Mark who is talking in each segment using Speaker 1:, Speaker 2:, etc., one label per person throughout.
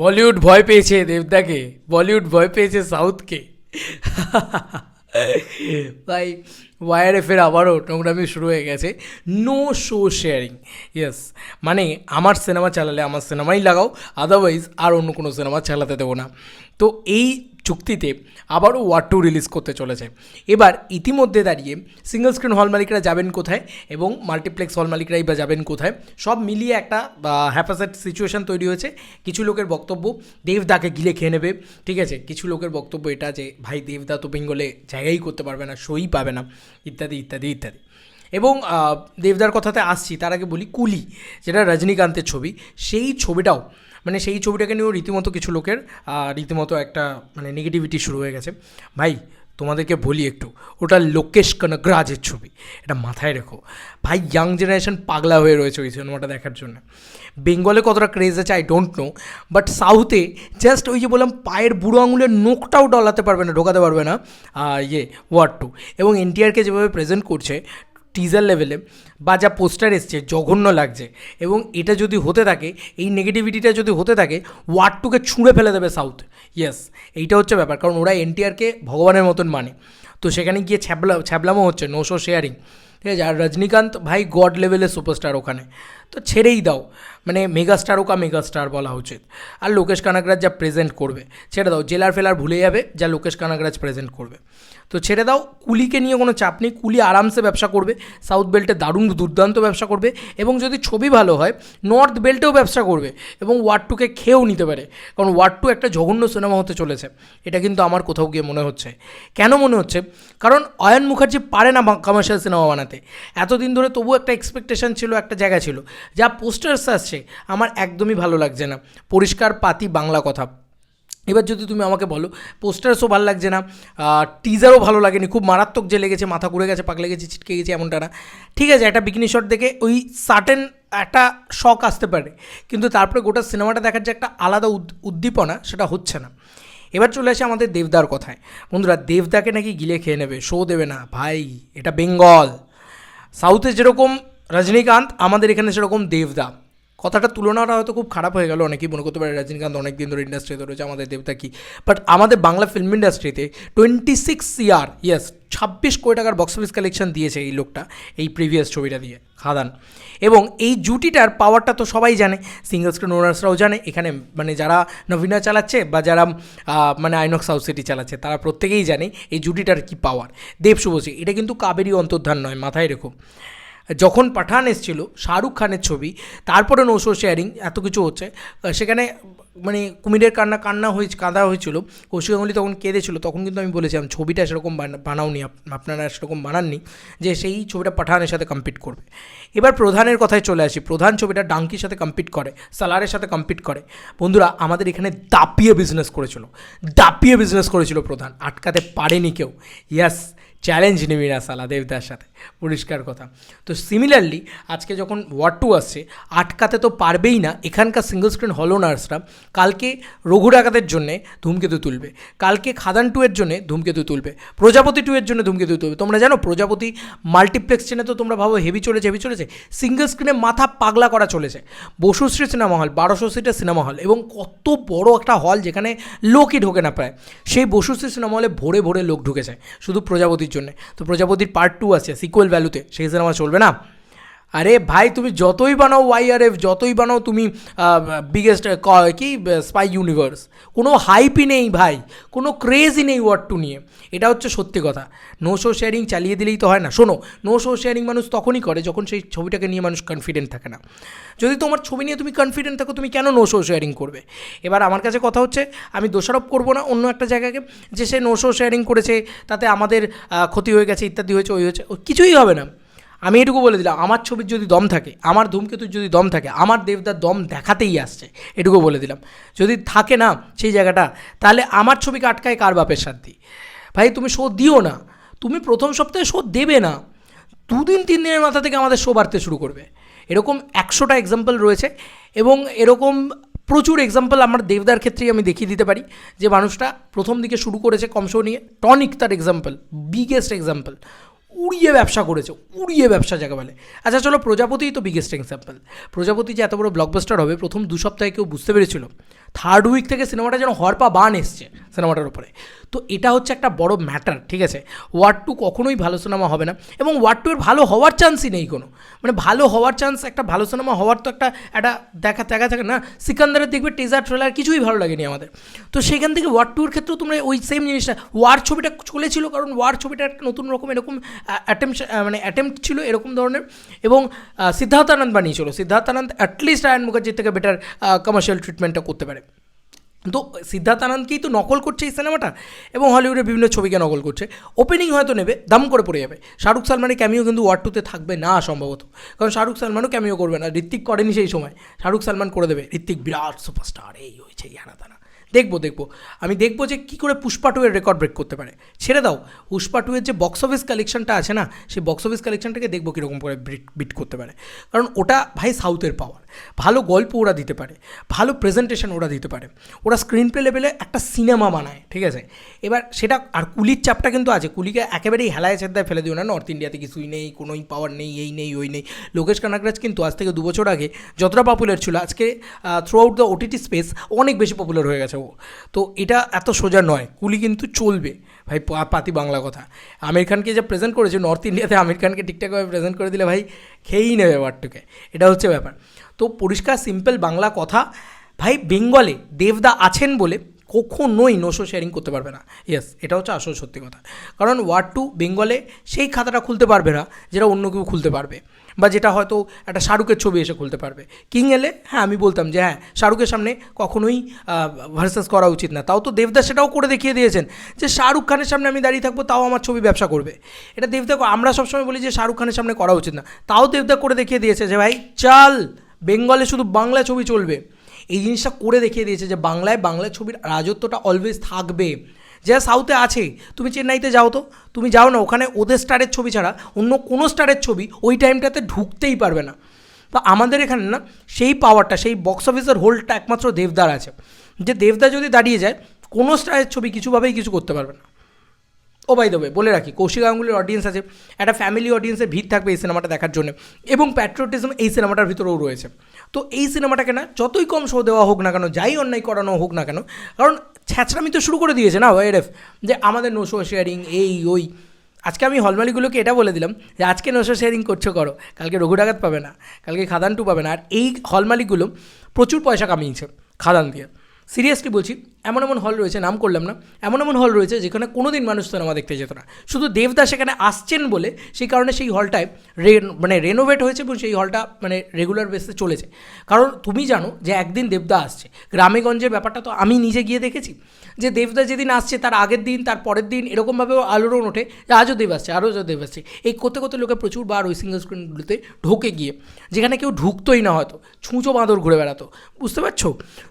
Speaker 1: বলিউড ভয় পেয়েছে দেবদাকে, বলিউড ভয় পেয়েছে সাউথকে। ভাই এফের আবারও নোংরামি শুরু হয়ে গেছে। নো শো শেয়ারিং ইয়েস মানে আমার সিনেমা চালালে আমার সিনেমাই লাগাও আদারওয়াইজ আর অন্য কোনো সিনেমা চালাতে দেবো না। তো এই চুক্তিতে আবারও ওয়ার টু রিলিজ করতে চলেছে। এবার ইতিমধ্যে দাঁড়িয়ে সিঙ্গল স্ক্রিন হল মালিকরা যাবেন কোথায় এবং মাল্টিপ্লেক্স হল মালিকরাই বা যাবেন কোথায়, সব মিলিয়ে একটা হ্যাপাসেট সিচুয়েশন তৈরি হয়েছে। কিছু লোকের বক্তব্য দেবদাকে গিলে খেয়ে নেবে, ঠিক আছে? কিছু লোকের বক্তব্য এটা যে, ভাই, দেবদা তো বেঙ্গলে জায়গাই করতে পারবে না, সই পাবে না। ইত্যাদি ইত্যাদি ইত্যাদি। এবং দেবদার কথাতে আসছি, তার আগে বলি কুলি, যেটা রজনীকান্তের ছবি, সেই ছবিটাও মানে সেই ছবিটাকে নিয়েও রীতিমতো কিছু লোকের রীতিমতো একটা মানে নেগেটিভিটি শুরু হয়ে গেছে। ভাই, তোমাদেরকে বলি একটু, ওটা লোকেশ কনগ্রাজের ছবি, এটা মাথায় রেখো। ভাই ইয়াং জেনারেশন পাগলা হয়ে রয়েছে ওই সিনেমাটা দেখার জন্য। বেঙ্গলে কতটা ক্রেজ আছে আই ডোন্ট নো বাট সাউথে জাস্ট ওই যে বললাম, পায়ের বুড়ো আঙুলের নোকটাও ডলাতে পারবে না, ঢোকাতে পারবে না ইয়ে ওয়ার্ড টু এবং এনটিআরকে যেভাবে প্রেজেন্ট করছে টিজার লেভেলে বা যা পোস্টার এসছে, জঘন্য লাগছে। এবং এটা যদি হতে থাকে, এই নেগেটিভিটিটা যদি হতে থাকে ওয়ার্ড টুকে ছুঁড়ে ফেলে দেবে সাউথ ইয়েস এইটা হচ্ছে ব্যাপার, কারণ ওরা এনটিআরকে ভগবানের মতন মানে। তো সেখানে গিয়ে ছ্যাবলা ছ্যাবলামো হচ্ছে নো শো শেয়ারিং ঠিক আছে, আর রজনীকান্ত ভাই গড লেভেলের সুপারস্টার ওখানে। তো ছেড়েই দাও। মানে মেগাস্টার ওকা মেগাস্টার বলা উচিত। আর লোকেশ কানাগরাজ যা প্রেজেন্ট করবে, ছেড়ে দাও। জেলার ফেলার ভুলে যাবে, যা লোকেশ কানাগরাজ প্রেজেন্ট করবে। তো ছেড়ে দাও, কুলিকে নিয়ে কোনো চাপ নেই, কুলি আরামসে ব্যবসা করবে সাউথ বেল্টে দারুণ দুর্দান্ত ব্যবসা করবে এবং যদি ছবি ভালো হয় নর্থ বেল্টেও ব্যবসা করবে এবং ওয়ার্ড টুকে খেয়েও নিতে পারে, কারণ ওয়ার্ড টু একটা জঘন্য সিনেমা হতে চলেছে, এটা কিন্তু আমার কোথাও গিয়ে মনে হচ্ছে। কেন মনে হচ্ছে? কারণ অয়ন মুখার্জি পারে না কমার্শিয়াল সিনেমা বানাতে। এতদিন ধরে তবু একটা এক্সপেকটেশন ছিল, একটা জায়গা ছিল, যা পোস্টার্স আসছে, আমার একদমই ভালো লাগছে না। পরিষ্কার পাতি বাংলা কথা। এবার যদি তুমি আমাকে বলো পোস্টার্সও ভালো লাগছে না টিজারও ভালো লাগেনি, খুব মারাত্মক যে লেগেছে মাথা ঘুরে গেছে পাকলে গেছে, ছিটকে গেছে, এমনটা না। ঠিক আছে, একটা বিকিনি শট দেখে ওই সার্টেন একটা শখ আসতে পারে, কিন্তু তারপরে গোটা সিনেমাটা দেখার যে একটা আলাদা উদ্দীপনা, সেটা হচ্ছে না। এবার চলে আসে আমাদের দেবদার কথায়। বন্ধুরা, দেবদাকে নাকি গিলে খেয়ে নেবে শো দেবে না, ভাই, এটা বেঙ্গল সাউথে যেরকম রজনীকান্ত, আমাদের এখানে সেরকম দেবদা। কথাটা তুলনাটা হয়তো খুব খারাপ হয়ে গেল। অনেকেই মনে করতে পারে রজনীকান্ত অনেক দিন ধরে ইন্ডাস্ট্রিতে রয়েছে, আমাদের দেবতা কি? বাট আমাদের বাংলা ফিল্ম ইন্ডাস্ট্রিতে টোয়েন্টি সিক্স ইয়ার ইয়েস ছাব্বিশ কোটি টাকার বক্স অফিস কালেকশন দিয়েছে এই লোকটা, এই প্রিভিয়াস ছবিটা দিয়ে, খাদান। এবং এই জুটিটার পাওয়ারটা তো সবাই জানে সিঙ্গল স্ক্রিন ওনার্সরাও জানে, এখানে মানে যারা নবীনা চালাচ্ছে বা যারা মানে আইনক্স হাউস সিটি চালাচ্ছে, তারা প্রত্যেকেই জানে এই জুটিটার কি পাওয়ার দেব শুভশ্রী, এটা কিন্তু কাবেরী অন্তর্ধান নয়, মাথায় রেখো। যখন পাঠান এসেছিল, শাহরুখ খানের ছবি, তারপরে নৌশো শেয়ারিং এত কিছু হচ্ছে সেখানে মানে কুমিরের কান্না কান্না হয়েছে কাঁদা হয়েছিল কৌশিক গাঙ্গুলি তখন কেঁদেছিল, তখন কিন্তু আমি বলেছিলাম ছবিটা সেরকম বানা- বানাওনি, আপ- আপনারা সেরকম বানাননি, যে সেই ছবিটা পাঠানের সাথে কম্পিট করবে। এবার প্রধানের কথায় চলে আসি, প্রধান ছবিটা ডাঙ্কির সাথে কম্পিট করে, সালারের সাথে কম্পিট করে। বন্ধুরা, আমাদের এখানে দাপিয়ে বিজনেস করেছিল, দাপিয়ে বিজনেস করেছিল প্রধান, আটকাতে পারেনি কেউ। ইয়াস চ্যালেঞ্জ নিবি না, সালা, দেবদার সাথে। পরিষ্কার কথা। তো সিমিলারলি আজকে যখন ওয়ার্ড টু আসছে, আটকাতে তো পারবেই না, এখানকার সিঙ্গল স্ক্রিন হল নার্সরা কালকে রঘু ডাকাতের জন্যে ধূমকেতু তুলবে, কালকে খাদান টু এর জন্যে ধূমকেতু তুলবে, প্রজাপতি টু এর জন্য ধূমকেতু তুলবে। তোমরা জানো প্রজাপতি মাল্টিপ্লেক্স চেনে তো তোমরা ভাবো হেভি চলেছে হেভি চলেছে সিঙ্গল স্ক্রিনে মাথা পাগলা করা চলেছে। বসুশ্রী সিনেমা হল বারোশো সিটের সিনেমা হল এবং কত বড় একটা হল যেখানে লোকই ঢোকে না প্রায়, সেই বসুশ্রী সিনেমা হলে ভোরে ভোরে লোক ঢুকেছে, শুধু প্রজাপতির জন্য। তো প্রজাপতির পার্ট টু আছে সিকুয়েল ভ্যালুতে সেই আমার চলবে না। আরে ভাই, তুমি যতই বানাও ওয়াইআরএফ যতই বানাও তুমি বিগেস্ট কি স্পাই ইউনিভার্স কোনো হাইপই নেই ভাই, কোনো ক্রেজই নেই টু নিয়ে। এটা হচ্ছে সত্যি কথা। নো শো শেয়ারিং চালিয়ে দিলেই তো হয় না। শোনো নো শো শেয়ারিং মানুষ তখনই করে যখন সেই ছবিটাকে নিয়ে মানুষ কনফিডেন্ট থাকে না। যদি তোমার ছবি নিয়ে তুমি কনফিডেন্ট থাকো, তুমি কেন নো শো শেয়ারিং করবে? এবার আমার কাছে কথা হচ্ছে, আমি দোষারোপ করব না অন্য একটা জায়গাকে, যে সে নো শো শেয়ারিং করেছে, তাতে আমাদের ক্ষতি হয়ে গেছে, ইত্যাদি হয়েছে, ওই হয়েছে, কিছুই হবে না। আমি এটুকু বলে দিলাম, আমার ছবির যদি দম থাকে, আমার ধূমকেতুর যদি দম থাকে, আমার দেবদার দম দেখাতেই আসছে, এটুকু বলে দিলাম। যদি থাকে না সেই জায়গাটা, তাহলে আমার ছবিকে আটকায় কার বাপের শান্তি ভাই, তুমি শো দিও না। তুমি প্রথম সপ্তাহে শো দেবে না। দুদিন, তিন দিনের মাথা থেকে আমাদের শো বাড়তে শুরু করবে। এরকম একশোটা এক্সাম্পল রয়েছে এবং এরকম প্রচুর এক্সাম্পল আমার দেবদার ক্ষেত্রেই আমি দেখিয়ে দিতে পারি যে মানুষটা প্রথম দিকে শুরু করেছে কম শো নিয়ে। টনিক তার এক্সাম্পল বিগেস্ট এক্সাম্পল উড়িয়ে ব্যবসা করেছে, উড়িয়ে ব্যবসা যাকে বলে। আচ্ছা চলো প্রজাপতিই তো বিগেস্ট এক্সাম্পল প্রজাপতি যে এত বড় ব্লকবাস্টার হবে, প্রথম দু সপ্তাহে কেউ বুঝতে পেরেছিল। থার্ড উইক থেকে সিনেমাটা যেন হরপা বান এসছে সিনেমাটার উপরে। তো এটা হচ্ছে একটা বড় ম্যাটার ঠিক আছে? ওয়ার্ড টু কখনোই ভালো সিনেমা হবে না। এবং ওয়ার্ড টু এর ভালো হওয়ার চান্সই নেই কোনো। মানে ভালো হওয়ার চান্স একটা ভালো সিনেমা হওয়ার তো একটা একটা দেখা দেখা থাকে না। সিকান্দারের দেখবে টেজার ট্রেলার কিছুই ভালো লাগেনি আমাদের। তো সেখান থেকে ওয়ার টুর ক্ষেত্রেও তোমরা ওই সেম জিনিসটা ওয়ার ছবিটা চলেছিল কারণ ওয়ার ছবিটা একটা নতুন রকম এরকম অ্যাটেম্প মানে অ্যাটেম্প্ট ছিল এরকম ধরনের। এবং আহ, সিদ্ধার্থ আনন্দ বানিয়েছিল। সিদ্ধার্থ আনন্দ অ্যাটলিস্ট আয়ন মুখার্জির থেকে বেটার কমার্শিয়াল ট্রিটমেন্টটা করতে পারে। তো সিদ্ধার্থ আনন্দকেই তো নকল করছে এই সিনেমাটা এবং হলিউডের বিভিন্ন ছবিকে নকল করছে। ওপেনিং হয়তো নেবে, দাম করে পড়ে যাবে। শাহরুখ সালমানের ক্যামিও কিন্তু ওয়ার টুতে থাকবে না সম্ভবত। কারণ শাহরুখ সালমানও ক্যামিও করবে না। ঋত্বিক করেনি সেই সময়। শাহরুখ সালমান করে দেবে। ঋত্বিক বিরাট সুপারস্টার এই হয়েছে এই হানা দেখব দেখব। আমি দেখব যে কী করে পুষ্পা টু এর রেকর্ড ব্রেক করতে পারে। ছেড়ে দাও, পুষ্পা টু এর যে বক্স অফিস কালেকশনটা আছে না, সেই বক্স অফিস কালেকশনটাকে দেখব কীরকম করে বিট করতে পারে। কারণ ওটা ভাই সাউথের পাওয়ার ভালো গল্প ওরা দিতে পারে, ভালো প্রেজেন্টেশন ওরা দিতে পারে। ওরা স্ক্রিন প্লে লেভেলে একটা সিনেমা বানায়, ঠিক আছে? এবার সেটা, আর কুলির চাপটা কিন্তু আছে। কুলিকে একেবারেই হেলায় চেদ্দায় ফেলে দিও না নর্থ ইন্ডিয়াতে কিছুই নেই, কোনোই পাওয়ার নেই, এই নেই, ওই নেই। লোকেশ কানাকরাজ কিন্তু আজ থেকে দু বছর আগে যতটা পপুলার ছিল, আজকে throughout the OTT space অনেক বেশি পপুলার হয়ে গেছে। তো এটা এত সোজা নয়। কুলি কিন্তু চলবে। ভাই পাতি বাংলা কথা। আমির খানকে যে প্রেজেন্ট করেছে নর্থ ইন্ডিয়াতে আমির খানকে ঠিকঠাকভাবে প্রেজেন্ট করে দিলে ভাই, খেয়েই নেবে ব্যাপারটাকে। এটা হচ্ছে ব্যাপার। তো পরিষ্কার সিম্পল বাংলা কথা। ভাই, বেঙ্গলে দেবদা আছেন বলে কখনোই নোশো শেয়ারিং করতে পারবে না। ইয়েস এটা হচ্ছে আসল সত্যি কথা। কারণ ওয়ার্ড টু বেঙ্গলে সেই খাতাটা খুলতে পারবে না, যেটা অন্য কেউ খুলতে পারবে। বা যেটা হয়তো একটা শাহরুখের ছবি এসে খুলতে পারবে। কিং এলে হ্যাঁ আমি বলতাম যে হ্যাঁ শাহরুখের সামনে কখনোই ভার্সাস করা উচিত না। তাও তো দেবদা সেটাও করে দেখিয়ে দিয়েছেন যে, শাহরুখ খানের সামনে আমি দাঁড়িয়ে থাকব, তাও আমার ছবি ব্যবসা করবে। এটা দেবদা আমরা সবসময় বলি যে, শাহরুখ খানের সামনে করা উচিত না। তাও দেবদা করে দেখিয়ে দিয়েছে যে, ভাই, চাল, বেঙ্গলে শুধু বাংলা ছবি চলবে। এই জিনিসটা করে দেখিয়ে দিয়েছে যে, বাংলায় বাংলা ছবির রাজত্বটা অলওয়েজ থাকবে। যা সাউথে আছে, তুমি চেন্নাইতে যাও তো। তুমি যাও না, ওখানে ওদের স্টারের ছবি ছাড়া অন্য কোনো স্টারের ছবি ওই টাইমটাতে ঢুকতেই পারবে না। তো আমাদের এখানে না, সেই পাওয়ারটা সেই বক্স অফিসের হোল্ডটা একমাত্র দেবদার আছে। যে দেবদা যদি দাঁড়িয়ে যায়, কোনো স্টারের ছবি কিছুভাবেই কিছু করতে পারবে না। ও বাই দেবে বলে রাখি, কৌশিক গাঙ্গুলির অডিয়েন্স আছে। একটা ফ্যামিলি অডিয়েন্সের ভিড় থাকবে এই সিনেমাটা দেখার জন্য। এবং প্যাট্রিয়টিজম এই সিনেমাটার ভিতরেও রয়েছে। তো এই সিনেমাটাকে না, যতই কম শো দেওয়া হোক না কেন, যাই অন্যায় করানো হোক না কেন, কারণ ছ্যাঁচড়ামি তো শুরু করে দিয়েছে না ওয়াইএফ যে আমাদের নো শো শেয়ারিং এই, ওই। আজকে আমি হলমালিগুলোকে এটা বলে দিলাম যে আজকে নশো শেয়ারিং করছ করো, কালকে রঘু ডাকাত পাবে না, কালকে খাদানটু পাবে না। আর এই হলমালিকগুলো প্রচুর পয়সা কামিয়েছে খাদান দিয়ে। সিরিয়াসলি বলছি, এমন এমন হল রয়েছে, নাম করলাম না, এমন এমন হল রয়েছে যেখানে কোনো দিন মানুষ সিনেমা দেখতে যেত না। শুধু দেবদা সেখানে আসছেন বলে সেই কারণে সেই হলটায় রে মানে রেনোভেট হয়েছে এবং সেই হলটা মানে রেগুলার বেসে চলেছে। কারণ তুমি জানো যে একদিন দেবদা আসছে। গ্রামেগঞ্জের ব্যাপারটা তো আমি নিজে গিয়ে দেখেছি। যে দেবদা যেদিন আসছে, তার আগের দিন, তার পরের দিন এরকমভাবেও আলোড়ন ওঠে যে আজও দেব আসছে, আরও দেব আসছে। এই করতে করতে লোকে প্রচুর বার ওই সিঙ্গল স্ক্রিনগুলোতে ঢোকে গিয়ে, যেখানে কেউ ঢুকতোই না হয়তো। ছুঁচো বাঁদর ঘুরে বেড়াতো। বুঝতে পারছ?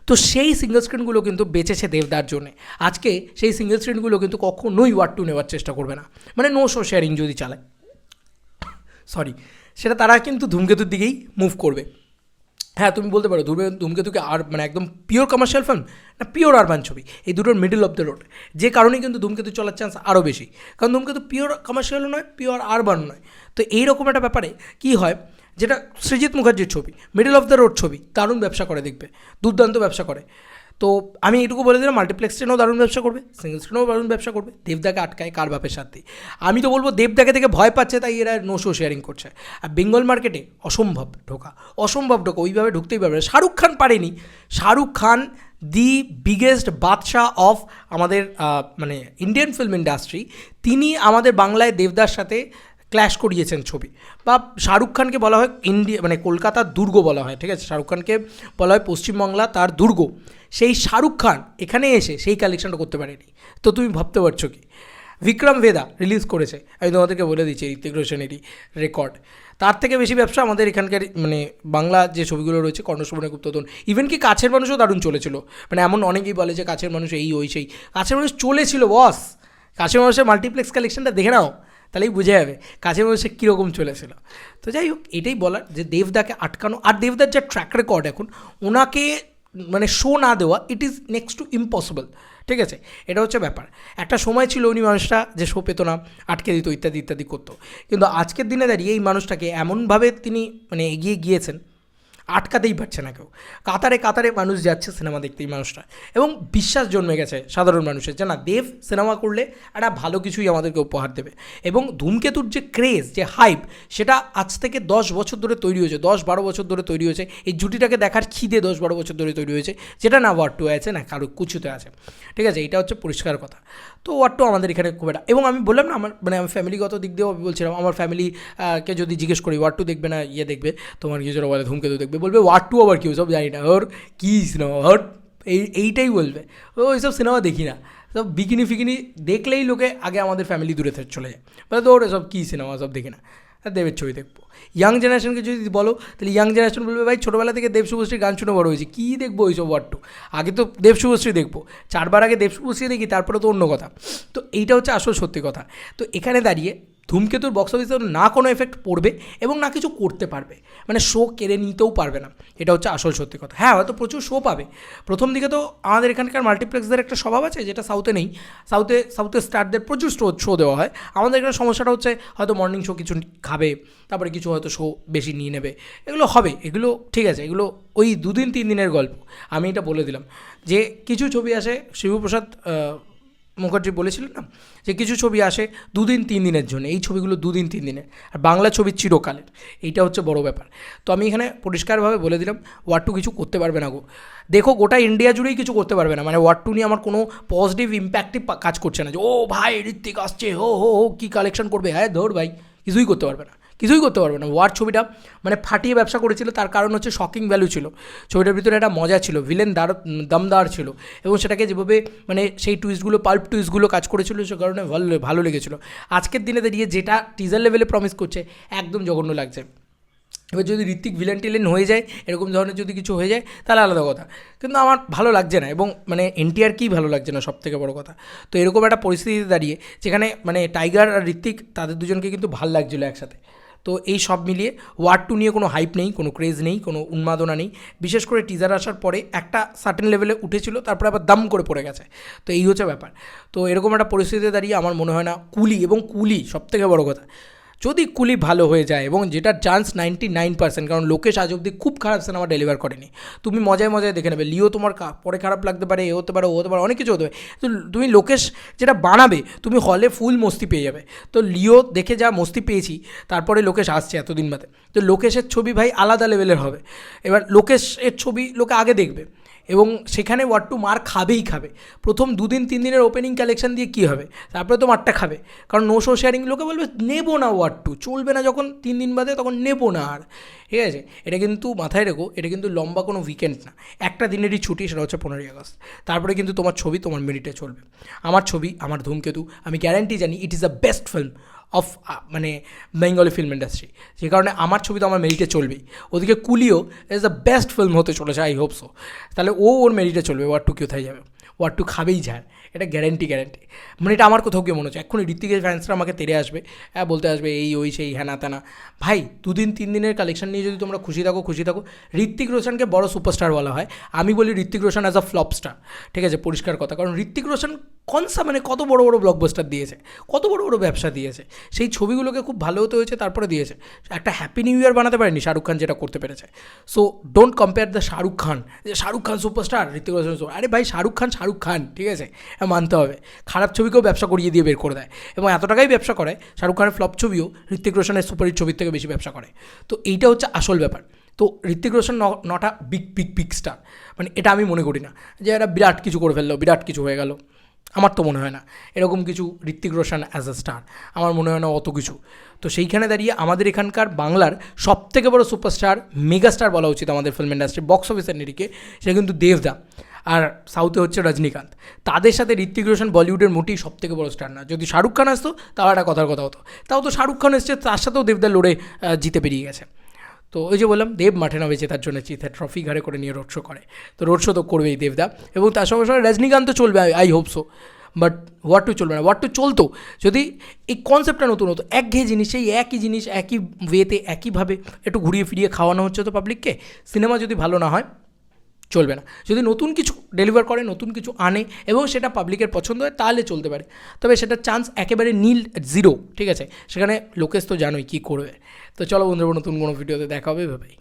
Speaker 1: তো সেই সিঙ্গল স্ক্রিনগুলো কিন্তু বেঁচেছে দেবদার জন্যে। আজকে সেই সিঙ্গল স্ক্রিনগুলো কিন্তু কখনোই ওয়ার্ড টু নেওয়ার চেষ্টা করবে না। মানে নো শো শেয়ারিং যদি চালায়। সরি সেটা তারা কিন্তু ধূমকেতুর দিকেই মুভ করবে। হ্যাঁ তুমি বলতে পারো ধূমে ধূমকেতুকে আর মানে একদম পিওর কমার্শিয়াল ফিল্ম না পিওর আরবান ছবি? এই দুটোর মিডল অফ দ্য রোড যে কারণেই কিন্তু ধূমকেতু চলার চান্স আরও বেশি। কারণ ধূমকেতু পিওর কমার্শিয়ালও নয় পিওর আরবান নয়। তো এইরকম একটা ব্যাপারে কী হয় যেটা সৃজিৎ মুখার্জির ছবি মিডল অফ দ্য রোড ছবি, দারুণ ব্যবসা করে দেখবে, দুর্দান্ত ব্যবসা করে। তো আমি এটুকু বলে দিলাম মাল্টিপ্লেক্স ট্রেনও দারুণ ব্যবসা করবে সিঙ্গল স্ক্রিনও দারুণ ব্যবসা করবে, দেবদাকে আটকায় কার বাপের সাথে আমি তো বলব, দেবদাকে থেকে ভয় পাচ্ছে, তাই এরা নো শো শেয়ারিং করছে। আর বেঙ্গল মার্কেটে অসম্ভব ঢোকা অসম্ভব ঢোকা, ওইভাবে ঢুকতেই পারবে শাহরুখ খান পারেনি। Shah Rukh Khan the biggest badshah of আমাদের মানে ইন্ডিয়ান ফিল্ম ইন্ডাস্ট্রি তিনি আমাদের বাংলায় দেবদার সাথে ক্ল্যাশ করিয়েছেন ছবি। বা শাহরুখ খানকে বলা হয় ইন্ডিয়া মানে কলকাতার দুর্গ বলা হয়, ঠিক আছে? শাহরুখ খানকে বলা হয় পশ্চিমবাংলা তার দুর্গ। সেই শাহরুখ খান এখানে এসে সেই কালেকশনটা করতে পারেনি। তো তুমি ভাবতে পারছ কি? বিক্রম ভেদা রিলিজ করেছে। আমি তোমাদেরকে বলে দিচ্ছি ঋতিক রোশনেরই রেকর্ড তার থেকে বেশি ব্যবসা আমাদের এখানকার মানে বাংলা যে ছবিগুলো রয়েছে কর্ণসুবর্ণ গুপ্তধন। ইভেন কি কাছের মানুষও দারুণ চলেছিল। মানে এমন অনেকেই বলে যে কাছের মানুষ এই, ওই, সেই। কাছের মানুষ চলেছিল বস কাছের মানুষের মাল্টিপ্লেক্স কালেকশনটা দেখে নাও। তাহলেই বোঝা যাবে। কাছের বসে কীরকম চলেছিল। তো যাই হোক, এটাই বলার যে দেবদাকে আটকানো, আর দেবদার যা ট্র্যাক রেকর্ড এখন, ওনাকে মানে শো না দেওয়া it is next to impossible ঠিক আছে? এটা হচ্ছে ব্যাপার। একটা সময় ছিল উনি মানুষটা যে শো পেতো না, আটকে দিত, ইত্যাদি ইত্যাদি করতো। কিন্তু আজকের দিনে দাঁড়িয়ে এই মানুষটাকে এমনভাবে তিনি মানে এগিয়ে গিয়েছেন আটকাতেই পারছে না কেউ। কাতারে কাতারে মানুষ যাচ্ছে সিনেমা দেখতেই মানুষটা। এবং বিশ্বাস জন্মে গেছে সাধারণ মানুষের যে না, দেব সিনেমা করলে একটা ভালো কিছুই আমাদেরকে উপহার দেবে। এবং ধূমকেতুর যে ক্রেজ যে হাইপ সেটা আজ থেকে দশ বছর ধরে তৈরি হয়েছে, দশ বারো বছর ধরে তৈরি হয়েছে। এই জুটিটাকে দেখার খিদে দশ বারো বছর ধরে তৈরি হয়েছে, যেটা না ওয়ার টু আছে, না কারও কুচুতে আছে। ঠিক আছে, এটা হচ্ছে পরিষ্কার কথা। তো ওয়ার টু আমাদের এখানে খুব একটা, এবং আমি বললাম না, আমার মানে আমি ফ্যামিলিগত দিক দিয়েও বলছিলাম, আমার ফ্যামিলিকে যদি জিজ্ঞেস করি ওয়ার টু দেখবে না ইয়ে দেখবে, তোমার কিছু বলে ধূমকেতু দেখবে। বলবে ওয়ার টু আবার কেউ সব জানি না। ওর কী সিনেমা ওর এই, এইটাই বলবে। ও এইসব সিনেমা দেখি না। সব বিকিনি ফিকিনি দেখলেই লোকে আগে আমাদের ফ্যামিলি দূরে চলে যায়। বলে তো ওর সব কী সিনেমা সব দেখি না। দেবের ছবি দেখব। ইয়াং জেনারেশনকে যদি বলো, তাহলে ইয়াং জেনারেশন বলবে, ভাই, ছোটোবেলা থেকে দেব শুভশ্রীর গান শুনে বড় হয়েছে। কী দেখব ওইসব ওয়ার্ড টু আগে তো দেব শুভশ্রী দেখব। চারবার আগে দেব শুভশ্রী দেখি, তারপরে তো অন্য কথা। তো এইটা হচ্ছে আসল সত্যি কথা। তো এখানে দাঁড়িয়ে ধূমকেতুর বক্স অফিসে না কোনো এফেক্ট পড়বে এবং না কিছু করতে পারবে। মানে শো কেড়ে নিতেও পারবে না। এটা হচ্ছে আসল সত্যি কথা। হ্যাঁ হয়তো প্রচুর শো পাবে। প্রথম দিকে তো আমাদের এখানকার মাল্টিপ্লেক্সদের একটা স্বভাব আছে, যেটা সাউথে নেই। সাউথে সাউথে স্টারদের প্রচুর শো শো দেওয়া হয়। আমাদের এখানে সমস্যাটা হচ্ছে, হয়তো মর্নিং শো কিছু খাবে, তারপরে কিছু হয়তো শো বেশি নিয়ে নেবে। এগুলো হবে, এগুলো ঠিক আছে, এগুলো ওই দুদিন, তিন দিনের গল্প। আমি এটা বলে দিলাম। যে কিছু ছবি আসে, শিবপ্রসাদ মুখার্জি বলেছিলেন না? যে কিছু ছবি আসে দুদিন, তিন দিনের জন্য। এই ছবিগুলো দুদিন, তিন দিনের। আর বাংলা ছবি চিরকালের। এইটা হচ্ছে বড় ব্যাপার। তো আমি এখানে পরিষ্কারভাবে বলে দিলাম ওয়ার টু কিছু করতে পারবে না গো। দেখো, গোটা ইন্ডিয়া জুড়েই কিছু করতে পারবে না। মানে ওয়ার টু নিয়ে আমার কোনো পজিটিভ ইম্প্যাক্টিভ কাজ করছে না যে, ও ভাই, ঋত্বিক আসছে, হো হো হো, কী কালেকশন করবে? হ্যাঁ ধর ভাই, কিছুই করতে পারবে না। কিছুই করতে পারবে না। ওয়ার ছবিটা মানে ফাটিয়ে ব্যবসা করেছিল, তার কারণ হচ্ছে শকিং ভ্যালু ছিল। ছবিটার ভিতরে একটা মজা ছিল ভিলেন দার, দমদার ছিল এবং সেটাকে যেভাবে মানে সেই টুইস্টগুলো পাল্প টুইস্টগুলো কাজ করেছিল, সে কারণে ভালো ভালো লেগেছিলো। আজকের দিনে দাঁড়িয়ে যেটা টিজার লেভেলে প্রমিস করছে, একদম জঘন্য লাগছে। এবার যদি ঋত্বিক ভিলেন টিলেন হয়ে যায়, এরকম ধরনের যদি কিছু হয়ে যায়, তাহলে আলাদা কথা। কিন্তু আমার ভালো লাগছে না এবং মানে এনটিআর কী ভালো লাগছে না সব থেকে বড়ো কথা। তো এরকম একটা পরিস্থিতিতে দাঁড়িয়ে, যেখানে মানে টাইগার আর ঋত্বিক, তাদের দুজনকে কিন্তু ভালো লাগছিল একসাথে। তো এই সব মিলিয়ে ওয়ার টু নিয়ে কোনো হাইপ নেই, কোনো ক্রেজ নেই, কোনো উন্মাদনা নেই। বিশেষ করে টিজার আসার পরে একটা সার্টেন লেভেলে উঠেছিল, তারপরে আবার দাম করে পড়ে গেছে। তো এই হচ্ছে ব্যাপার। তো এরকম একটা পরিস্থিতিতে দাঁড়িয়ে আমার মনে হয় না কুলি, এবং কুলি সবথেকে বড়ো কথা। যদি কুলি ভালো হয়ে যায় এবং যেটার চান্স নাইনটি নাইন পার্সেন্ট কারণ লোকেশ আজ অব্দি খুব খারাপ সিনেমা ডেলিভার করেনি। তুমি মজায় মজায় দেখে নেবে, লিও তোমার পরে খারাপ লাগতে পারে এ হতে পারে, ও হতে পারে, অনেক কিছু হতে পারে। তো তুমি লোকেশ যেটা বানাবে, তুমি হলে ফুল মস্তি পেয়ে যাবে। তো লিও দেখে যা মস্তি পেয়েছি, তারপরে লোকেশ আসছে এতদিন বাদে। তো লোকেশের ছবি ভাই আলাদা লেভেলের হবে। এবার লোকেশের ছবি লোকে আগে দেখবে। এবং সেখানে ওয়ার টু মার খাবেই খাবে। প্রথম দুদিন তিন দিনের ওপেনিং কালেকশন দিয়ে কী হবে? তারপরে তো মারটা খাবে। কারণ নো শো শেয়ারিং লোকে বলবে, নেব না ওয়ার টু চলবে না যখন তিন দিন বাদে, তখন নেব না আর। ঠিক আছে? এটা কিন্তু মাথায় রেখো, এটা কিন্তু লম্বা কোনো উইকেন্ড না। একটা দিনেরই ছুটি, সেটা হচ্ছে পনেরোই আগস্ট। তারপরে কিন্তু তোমার ছবি তোমার মেরিটে চলবে। আমার ছবি, আমার ধূমকেতু, আমি গ্যারান্টি জানি it is the best film of মানে বেঙ্গলি ফিল্ম ইন্ডাস্ট্রি যে কারণে আমার ছবি তো আমার মেরিটে চলবেই। ওদিকে কুলিও ইজ দ্য বেস্ট ফিল্ম হতে চলেছে আই হোপ সো তাহলে ও ওর মেরিটে চলবে ওয়ার টু কোথায় যাবে। ওয়ার টু খাবেই ঝাড় এটা গ্যারেন্টি গ্যারেন্টি মানে এটা আমার কোথাও গিয়ে মনে হচ্ছে। এক্ষুনি ঋত্বিকের ফ্যান্সরা আমাকে তেড়ে আসবে। হ্যাঁ বলতে আসবে, এই, ওই, সেই হ্যানা ত্যানা ভাই, দুদিন, তিন দিনের কালেকশন নিয়ে যদি তোমরা খুশি থাকো খুশি থাকো, ঋত্বিক রোশনকে বড় সুপারস্টার বলা হয়। আমি বলি Hrithik Roshan as a flop star ঠিক আছে, পরিষ্কার কথা। কারণ ঋত্বিক রোশন কনসা মানে কত বড় বড় ব্লকবাস্টার দিয়েছে, কত বড় বড় ব্যবসা দিয়েছে। সেই ছবিগুলোকে খুব ভালো হতে হয়েছে, তারপরে দিয়েছে। একটা হ্যাপি নিউ ইয়ার বানাতে পারেনি শাহরুখ খান যেটা করতে পেরেছে। So don't compare the Shahrukh Khan, যে শাহরুখ খান সুপারস্টার ঋত্বিক রোশন আরে ভাই, শাহরুখ খান শাহরুখ খান, ঠিক আছে? মানতে হবে। খারাপ ছবিকেও ব্যবসা করিয়ে দিয়ে বের করে দেয়। এবং এত টাকাই ব্যবসা করে, শাহরুখ খানের ফ্লপ ছবিও ঋত্বিক রোশনের সুপারহিট ছবির থেকে বেশি ব্যবসা করে। তো এইটা হচ্ছে আসল ব্যাপার। তো ঋত্বিক রোশন নটা বিগ বিগ বিগ স্টার মানে এটা আমি মনে করি না, যে এরা বিরাট কিছু করে ফেলল, বিরাট কিছু হয়ে গেল। আমার তো মনে হয় না। এরকম কিছু Hrithik Roshan as a star আমার মনে হয় না অত কিছু। তো সেইখানে দাঁড়িয়ে আমাদের এখানকার বাংলার সব থেকে বড় সুপারস্টার মেগাস্টার বলা উচিত আমাদের ফিল্ম ইন্ডাস্ট্রি বক্স অফিসের নিরিখে, সেটা কিন্তু দেবদা আর সাউথে হচ্ছে রজনীকান্ত। তাদের সাথে ঋত্বিক রোশন বলিউডের মোটেই সব থেকে বড় স্টার না। যদি শাহরুখ খান আসতো, তাও একটা কথার কথা হতো। তাও তো শাহরুখ খান এসছে, তার সাথেও দেবদা লড়ে জিতে পেরিয়ে গেছে। তো ওই যে বললাম, দেব মাঠে নামে জেতার জন্য চিতে ট্রফি ঘাড়ে করে নিয়ে রোড শো করে। তো রোড শো তো করবেই দেবদা। এবং তার সঙ্গে সঙ্গে রজনীকান্ত চলবে I hope so but what to চলবে না ওয়াট টু চলতো? যদি এই কনসেপ্টটা নতুন হতো, একঘেয়ে জিনিস এই একই জিনিস, একই ওয়েতে একইভাবে একটু ঘুরিয়ে ফিরিয়ে খাওয়ানো হচ্ছে তো পাবলিককে সিনেমা যদি ভালো না হয়, চলবে না। যদি নতুন কিছু ডেলিভার করে, নতুন কিছু আনে, এবং সেটা পাবলিকের পছন্দ হয়, তাহলে চলতে পারে। তবে সেটার চান্স একেবারে নীল জিরো ঠিক আছে? সেখানে লোকেশ তো জানোই কী করবে। তো চলো বন্ধুরা নতুন কোনো ভিডিওতে দেখা হবে ভাই